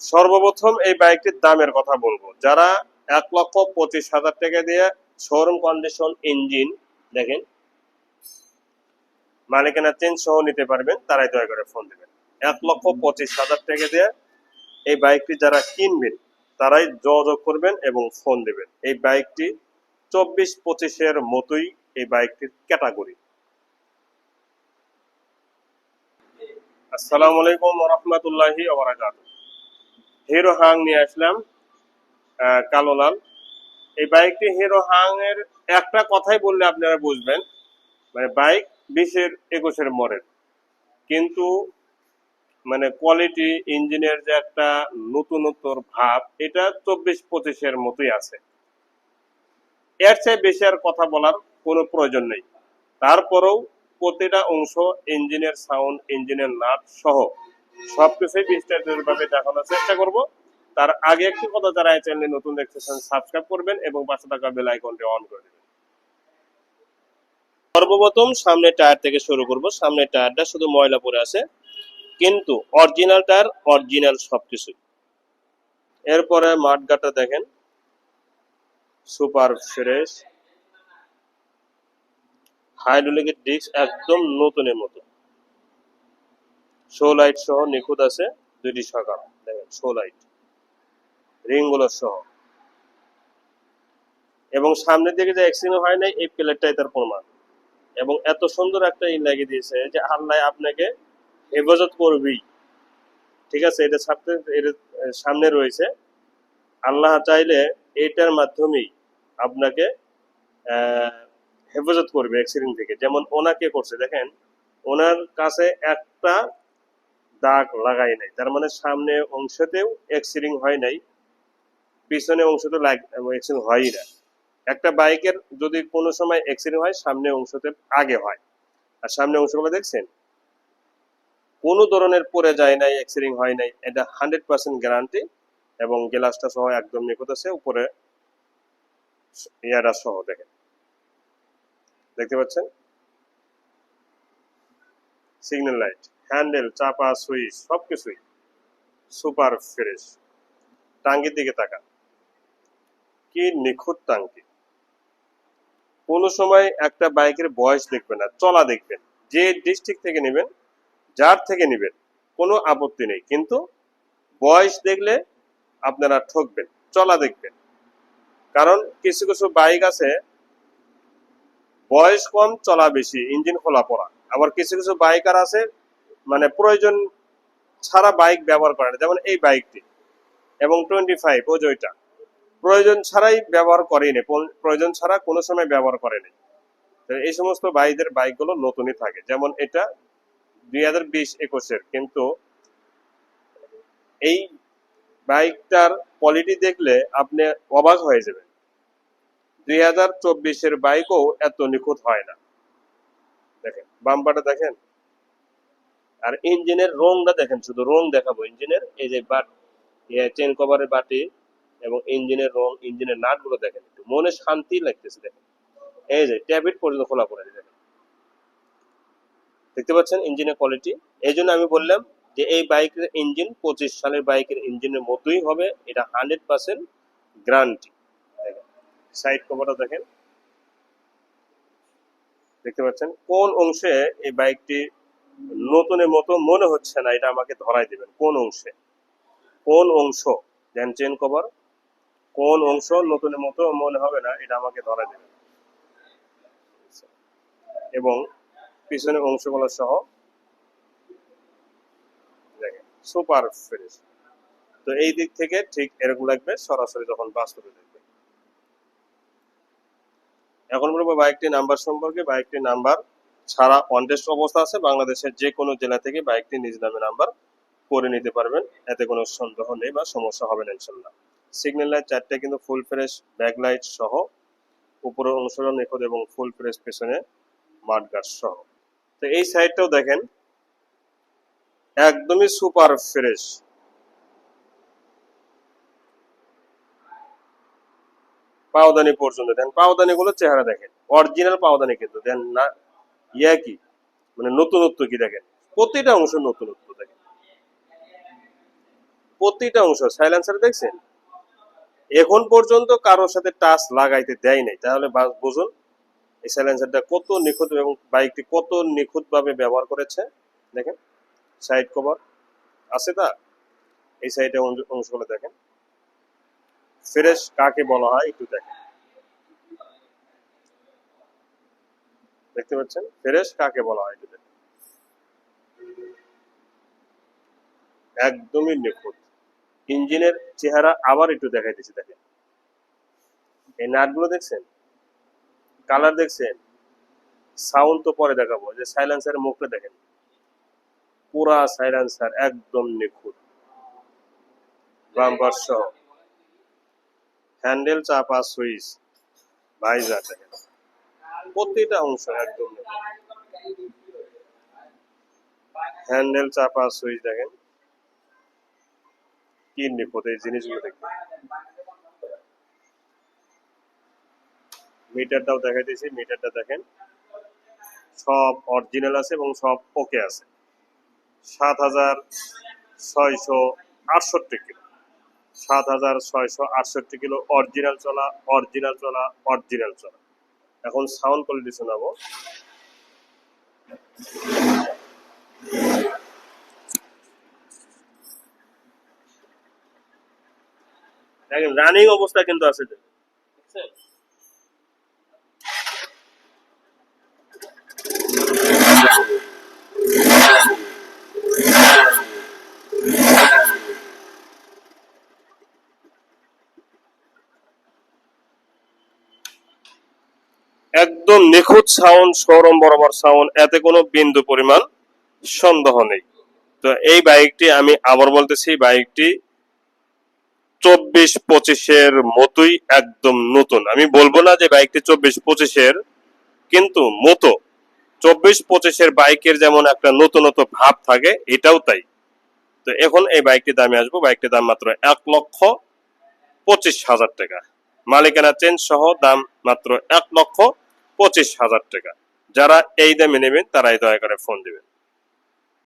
সর্বপ্রথম এই বাইকটির দামের কথা বলব। যারা এক লক্ষ পঁচিশ হাজার টাকা দিয়ে শোরুম কন্ডিশন ইঞ্জিন দেখেন, মালিকানা চেঞ্জ সহ নিতে পারবেন, তারাই দয়া করে ফোন দেবেন। এক লক্ষ পঁচিশ হাজার টাকা দিয়ে এই বাইকটি যারা কিনবেন, তারাই যোগাযোগ করবেন এবং ফোন দেবেন। এই বাইকটি চব্বিশ পঁচিশের মতোই এই বাইকটির ক্যাটাগরি আসসালামু আলাইকুম রহমতুল্লাহি ওবরাকাত হিরো হাং নিয়ে আসলাম কালো লাল। এই বাইকটি হিরো হাং এর একটা কথাই বললে আপনারা বুঝবেন মানে বাইক বিশের একুশের মডেল। কিন্তু মানে কোয়ালিটি ইঞ্জিনের যে একটা নতুনত্বর ভাব, এটা চব্বিশ পঁচিশের মতোই আছে। এর চেয়ে বেশি আর কথা বলার কোনো প্রয়োজন নেই। তারপরেও প্রতিটা অংশ ইঞ্জিনের সাউন্ড ইঞ্জিনের নাট সহ সবকিছুই বিস্তারিত ভাবে দেখানোর চেষ্টা করব। তার আগে একটি কথা যারা এই চ্যানেলে নতুন দেখতেছেন সাবস্ক্রাইব করবেন এবং পাশে থাকা বেল আইকনটি অন করে দেবেন। সর্বপ্রথম সামনে টায়ার থেকে শুরু করব। সামনে টায়ারটা শুধু ময়লা পড়ে আছে, কিন্তু অরিজিনাল টায়ার অরিজিনাল সবকিছু এরপরে মাঠগাটা দেখেন সুপার ফ্রেশ হাইড্রোলিকের ডিস্ক একদম নতুনের মতো। শো লাইট সহ নিখুঁত আছে দুইটি শাখা দেখেন শো লাইট রিংগুলো সহ। এবং সামনের দিকে যে অ্যাক্সিডেন্ট হয় নাই, এই প্লেটটাই তার প্রমাণ। এবং এত সুন্দর একটা ই লাগিয়ে দিয়েছে যে আল্লাহ আপনাকে হেফাজত করবেই। ঠিক আছে, এটা সামনে এটা সামনে রয়েছে। আল্লাহ চাইলে এটার মাধ্যমেই আপনাকে হেফাজত করবে অ্যাক্সিডেন্ট থেকে। যেমন ওনাকে করছে, দেখেন, ওনার কাছে একটা দাগ লাগাই নাই। তার মানে সামনে অংশতেও অ্যাক্সিডেন্ট হয় নাই, পিছনে অংশতে অ্যাক্সিডেন্ট হয়ই না। একটা বাইকের যদি কোনো সময় এক্সিডেন্ট হয়, সামনে অংশতে আগে হয়। আর সামনে অংশগুলো দেখছেন? কোনো ধরনের পরে যায় নাই অ্যাক্সিডেন্ট হয় নাই, এটা হান্ড্রেড পার্সেন্ট গ্যারান্টি এবং গ্লাসটা সহ একদম নিখুঁত আছে, উপরে ইয়াটা সহ দেখেন। দেখতে পাচ্ছেন? সিগন্যাল লাইট হ্যান্ডেল চাপা সুইচ সবকিছুই সুপার ফ্রেশ টাঙ্গির দিকে তাকান। কি নিখুঁত টাঙ্কি। কোনো সময় একটা বাইকের বয়স দেখবেন না, চলা দেখবেন। যে ডিস্ট্রিক্ট থেকে নেবেন, যার থেকে নেবেন, কোনো আপত্তি নেই। কিন্তু বয়স দেখলে আপনারা ঠকবেন, চলা দেখবেন। কারণ কিছু কিছু বাইক আছে, বয়স কম, চলা বেশি, ইঞ্জিন খোলা পড়া আবার কিছু কিছু বাইকার আছে মানে প্রয়োজন ছাড়া বাইক ব্যবহার করে না, যেমন এই বাইকটি এবং টোয়েন্টি ফাইভ ও জয়টা প্রয়োজন ছাড়াই ব্যবহার করেনি প্রয়োজন ছাড়া কোনো সময় ব্যবহার করেনি এই সমস্ত বাইকদের বাইকগুলো নতুনই থাকে, যেমন এটা দুই হাজার বিশ একুশের, কিন্তু এই বাইকটার কোয়ালিটি দেখলে আপনি অবাক হয়ে যাবেন। দুই হাজার চব্বিশের বাইকও এত নিখুঁত হয় না। দেখেন বাম্পারটা দেখেন। আর ইঞ্জিনের রংটা দেখেন, শুধু রং দেখাবো। ইঞ্জিনের এই যে বাট চেন কভারের বাটি এবং ইঞ্জিনের রং, ইঞ্জিনের নাটগুলো দেখেন একটু। মনে শান্তি লাগতেছে দেখেন। এই যে ট্যাবিট পর্যন্ত খোলা পড়ে দেখেন দেখতে পাচ্ছেন ইঞ্জিনের কোয়ালিটি এই জন্য আমি বললাম যে এই বাইকের ইঞ্জিন, পঁচিশ সালের বাইকের ইঞ্জিনের মতোই হবে। এটা হান্ড্রেড পার্সেন্ট গ্যারান্টি সাইড কভারটা দেখেন। দেখতে পাচ্ছেন কোন অংশে এই বাইকটি নতুনের মতো মনে হচ্ছে না, এটা আমাকে ধরাই দিবেন। কোন অংশে? কোন অংশ? দেন চেন কভার কোন অংশ নতুনের মতো মনে হবে না, এটা আমাকে ধরাই দেবেন। এবং পিছনের অংশগুলো সহ সুপার ফ্রেশ তো এই দিক থেকে ঠিক এরকম লাগবে, সরাসরি যখন বাস্তবে দেখবে এখন বলব বাইকটির নাম্বার সম্পর্কে বাইকটির নাম্বার ছাড়া অনটেস্ট অবস্থা আছে, বাংলাদেশের যে কোনো জেলা থেকে বাইকটি নিজ নামে নাম্বার করে নিতে পারবেন। এতে কোনো সন্দেহ নেই বা সমস্যা হবে না ইনশাল্লাহ সিগন্যাল লাইট চারটে কিন্তু ফুল ফ্রেশ ব্যাক লাইট সহ, উপরের অনুসরণ নিখুঁত এবং ফুল ফ্রেশ পেছনে মাঠগার্ড সহ। তো এই সাইডটাও দেখেন, একদমই সুপার ফ্রেশ। পাওদানি পর্যন্ত, দেন পাওদানি গুলো চেহারা দেখেন। অরিজিনাল পাওদানি কিন্তু, দেন না ইয়া কি মানে নতুনত্ব কি দেখেন? প্রতিটা অংশ নতুনত্ব দেখেন। প্রতিটা অংশ সাইলেন্সার দেখছেন? এখন পর্যন্ত কারোর সাথে টাচ লাগাইতে দেয় নাই। তাহলে বুঝুন, এই সাইলেন্সারটা কত নিখুঁত এবং বাইকটি কত নিখুঁত ভাবে ব্যবহার করেছে। দেখেন সাইড কভার আছে তা? এই সাইডে অংশগুলো দেখেন। ফ্রেশ কাকে বলা হয় একটু দেখেন। দেখতে পাচ্ছেন? ফ্রেশ কাকে বলা হয় দেখেন একদমই নিখুঁত। ইঞ্জিনের চেহারা আবার একটু দেখাইতেছি, দেখেন। এই নাটগুলো দেখছেন? কালার দেখছেন? সাউন্ড তো পরে দেখাবো, যে সাইলেন্সারের মুখটা দেখেন। পুরা সাইলেন্সার একদম নিখুঁত। বাম্পার সহ। হ্যান্ডেল, চাপা, সুইচ। ভাইজার দেখেন। প্রতিটা অংশ একদম। হ্যান্ডেল চাপা সুইচ দেখেন। কি নিখুঁত এই জিনিসগুলো দেখেন মিটারটাও দেখাইতেছি মিটারটা দেখেন। সব অরিজিনাল আছে এবং সব ওকে আছে। সাত হাজার ছয়শো আটষট্টি কিলো। সাত হাজার ছয়শো আটষট্টি কিলো অরিজিনাল চলা অরিজিনাল চলা অরিজিনাল চলা। এখন সাউন্ড কোয়ালিটি শোনাবো। দেখেন রানিং অবস্থা কিন্তু আছে যে। বুঝছেন? একদম নিখুঁত সাউন্ড শোরুম বরাবর সাউন্ড এতে কোনো বিন্দু পরিমাণ সন্দেহ নেই। তো এই বাইকটি আমি আবার বলতেছি বাইকটি চব্বিশ পঁচিশের মতোই একদম নতুন। আমি বলব না যে বাইকটি চব্বিশ পঁচিশের, কিন্তু মতো। চব্বিশ পঁচিশের বাইকের যেমন একটা নতুনত্ব ভাব থাকে, এটাও তাই। তো এখন এই বাইকটির দামে আসব। বাইকটির দাম মাত্র এক লক্ষ পঁচিশ হাজার টাকা। মালিকানা চেঞ্জ সহ দাম মাত্র এক লক্ষ পঁচিশ হাজার টাকা। যারা এই দামে নেবেন তারাই দয়া করে ফোন দিবেন।